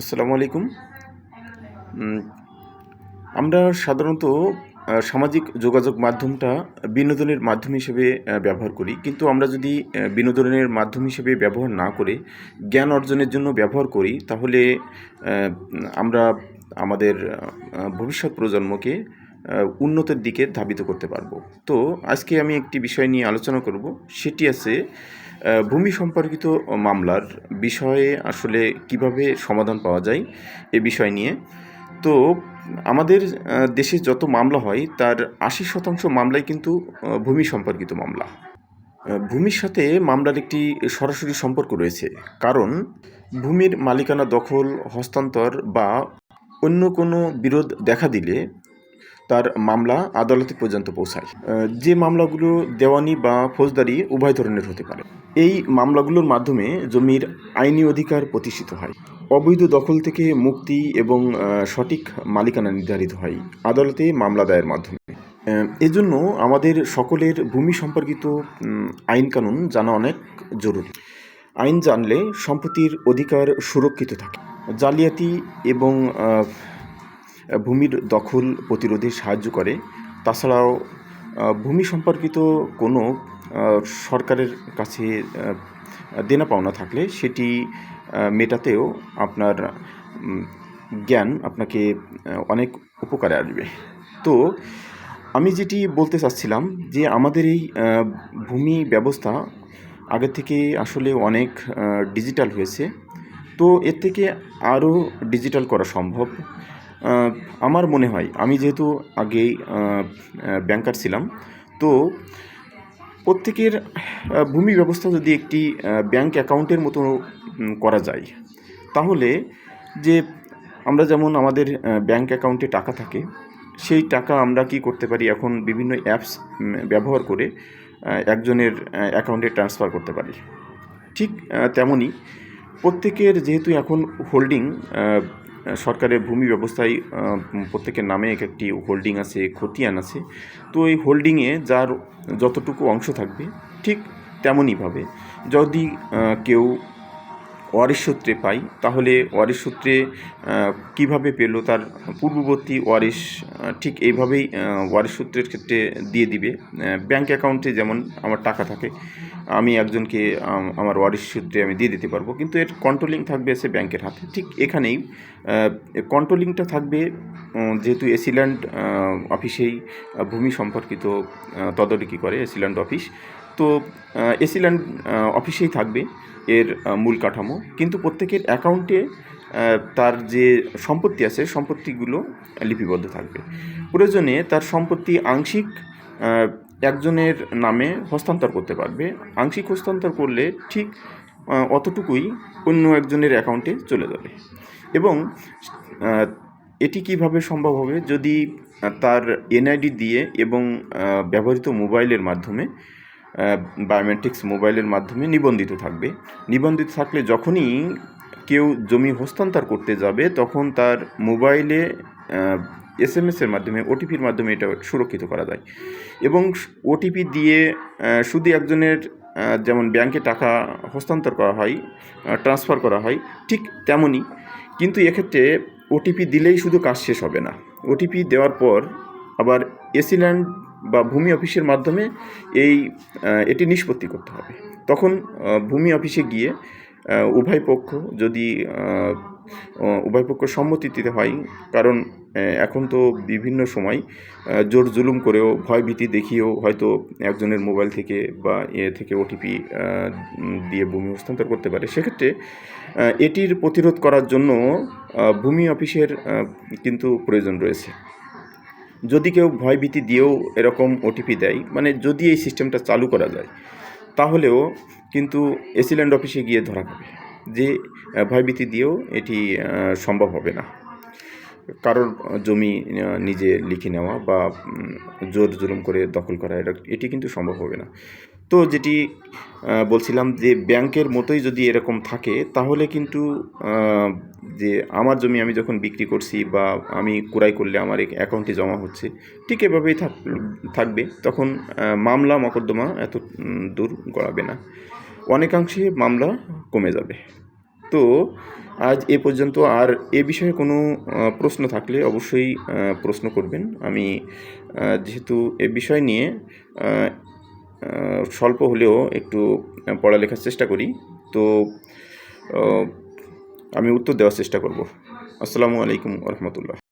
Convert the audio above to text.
আসসালামু আলাইকুম। আমরা সাধারণত সামাজিক যোগাযোগ মাধ্যমটা বিনোদনের মাধ্যম হিসেবে ব্যবহার করি। কিন্তু আমরা যদি বিনোদনের মাধ্যম হিসেবে ব্যবহার না করে, জ্ঞান অর্জনের জন্য ব্যবহার করি, তাহলে আমরা আমাদের ভবিষ্যৎ প্রজন্মকে উন্নতির দিকে ধাবিত করতে পারব। তো আজকে আমি একটি বিষয় নিয়ে আলোচনা করব। সেটি আছে ভূমি সম্পর্কিত মামলার বিষয়ে আসলে কীভাবে সমাধান পাওয়া যায় এ বিষয় নিয়ে। তো আমাদের দেশে যত মামলা হয়, তার আশি শতাংশ মামলাই কিন্তু ভূমি সম্পর্কিত মামলা। ভূমির সাথে মামলার একটি সরাসরি সম্পর্ক রয়েছে। কারণ, ভূমির মালিকানা দখল, হস্তান্তর বা অন্য কোনো বিরোধ দেখা দিলে তার মামলা আদালতে পর্যন্ত পৌঁছায়। যে মামলাগুলো দেওয়ানি বা ফৌজদারি উভয় ধরনের হতে পারে। এই মামলাগুলোর মাধ্যমে জমির আইনি অধিকার প্রতিষ্ঠিত হয়। অবৈধ দখল থেকে মুক্তি এবং সঠিক মালিকানা নির্ধারিত হয় আদালতে মামলা দায়ের মাধ্যমে। এজন্য আমাদের সকলের ভূমি সম্পর্কিত আইন কানুন জানা অনেক জরুরি। আইন জানলে সম্পত্তির অধিকার সুরক্ষিত থাকে। জালিয়াতি এবং ভূমির দখল প্রতিরোধে সাহায্য করে। তাছাড়াও ভূমি সম্পর্কিত কোনো সরকারের কাছে দেনা পাওনা থাকলে সেটি মেটাতেও আপনার জ্ঞান আপনাকে অনেক উপকারে আসবে। তো, আমি যেটি বলতে চাচ্ছিলাম যে আমাদের এই ভূমি ব্যবস্থা আগের থেকে আসলে অনেক ডিজিটাল হয়েছে। তো এর থেকে আরও ডিজিটাল করা সম্ভব। আমার মনে হয়, আমি যেহেতু আগেই ব্যাংকার ছিলাম, তো প্রত্যেকের ভূমি ব্যবস্থা যদি একটি ব্যাংক অ্যাকাউন্টের মতো করা যায়, তাহলে যে আমরা যেমন আমাদের ব্যাংক অ্যাকাউন্টে টাকা থাকে, সেই টাকা আমরা কি করতে পারি? এখন বিভিন্ন অ্যাপস ব্যবহার করে একজনের অ্যাকাউন্টে ট্রান্সফার করতে পারি। ঠিক তেমনই প্রত্যেকের যেহেতু এখন হোল্ডিং সরকারের ভূমি ব্যবস্থায় প্রত্যেকের নামে এক একটি হোল্ডিং আছে, খতিয়ান আছে। তো এই হোল্ডিংয়ে যার যতটুকু অংশ থাকবে, ঠিক তেমনইভাবে যদি কেউ ওয়ারিশ সূত্রে পাই, তাহলে ওয়ারিশ সূত্রে কীভাবে পেল? তার পূর্ববর্তী ওয়ারিশ ঠিক এইভাবেই ওয়ারিশ সূত্রের ক্ষেত্রে দিয়ে দিবে। ব্যাংক অ্যাকাউন্টে যেমন আমার টাকা থাকে, আমি একজনকে আমার ওয়ারিশ সূত্রে আমি দিয়ে দিতে পারব। কিন্তু এর কন্ট্রোলিং থাকবে এসে ব্যাংকের হাতে। ঠিক এখানেই কন্ট্রোলিংটা থাকবে যেহেতু এসিল্যান্ড অফিসেই ভূমি সম্পর্কিত তদারকি করে এসিল্যান্ড অফিস। তো এসিল্যান্ড অফিসেই থাকবে এর মূল কাঠামো। কিন্তু প্রত্যেকের অ্যাকাউন্টে তার যে সম্পত্তি আছে, সম্পত্তিগুলো লিপিবদ্ধ থাকবে। প্রয়োজনে তার সম্পত্তি আংশিক একজনের নামে হস্তান্তর করতে পারবে। আংশিক হস্তান্তর করলে ঠিক অতটুকুই অন্য একজনের অ্যাকাউন্টে চলে যাবে। এবং এটি কীভাবে সম্ভব হবে? যদি তার এনআইডি দিয়ে এবং ব্যবহৃত মোবাইলের মাধ্যমে বায়োমেট্রিক্স মোবাইলের মাধ্যমে নিবন্ধিত থাকবে। নিবন্ধিত থাকলে যখনই কেউ জমি হস্তান্তর করতে যাবে, তখন তার মোবাইলে এস এম এসের মাধ্যমে ওটিপির মাধ্যমে এটা সুরক্ষিত করা যায়। এবং ওটিপি দিয়ে শুধু একজনের যেমন ব্যাংকে টাকা হস্তান্তর করা হয় ট্রান্সফার করা হয়, ঠিক তেমনই। কিন্তু এক্ষেত্রে ওটিপি দিলেই শুধু কাজ শেষ হবে না। ওটিপি দেওয়ার পর আবার এসিল্যান্ড বা ভূমি অফিসের মাধ্যমে এই এটি নিষ্পত্তি করতে হবে। তখন ভূমি অফিসে গিয়ে উভয় পক্ষ যদি উভয় পক্ষ সম্মতিতে হয়, কারণ এখন তো বিভিন্ন সময় জোর জুলুম করেও, ভয়ভীতি দেখিয়েও হয়তো একজনের মোবাইল থেকে বা এ থেকে ওটিপি দিয়ে ভূমি হস্তান্তর করতে পারে। সেক্ষেত্রে এটির প্রতিরোধ করার জন্য ভূমি অফিসের কিন্তু প্রয়োজন রয়েছে। যদি কেউ ভয়ভীতি দিয়েও এরকম ওটিপি দেয় মানে যদি এই সিস্টেমটা চালু করা যায়, তাহলেও কিন্তু এসিল্যান্ড অফিসে গিয়ে ধরা খাবে। যে ভয়ভীতি দিয়েও এটি সম্ভব হবে না। কারোর জমি নিজে লিখে নেওয়া বা জোর জুলুম করে দখল করা, এটা, এটি কিন্তু সম্ভব হবে না। তো যেটি বলছিলাম যে ব্যাংকের মতোই যদি এরকম থাকে, তাহলে কিন্তু যে আমার জমি আমি যখন বিক্রি করছি বা আমি ক্রয় করলে আমার এক অ্যাকাউন্টে জমা হচ্ছে, ঠিক এভাবেই থাক, থাকবে। তখন মামলা, মকদ্দমা এত দূর গড়াবে না। অনেকাংশে মামলা কমে যাবে। তো আজ এ পর্যন্ত আর এ বিষয়ে কোনো প্রশ্ন থাকলে অবশ্যই প্রশ্ন করবেন। আমি যেহেতু এ বিষয় নিয়ে স্বল্প হলেও একটু পড়ালেখার চেষ্টা করি। তো আমি উত্তর দেওয়ার চেষ্টা করব। আসসালামু আলাইকুম রহমতুল্লাহ।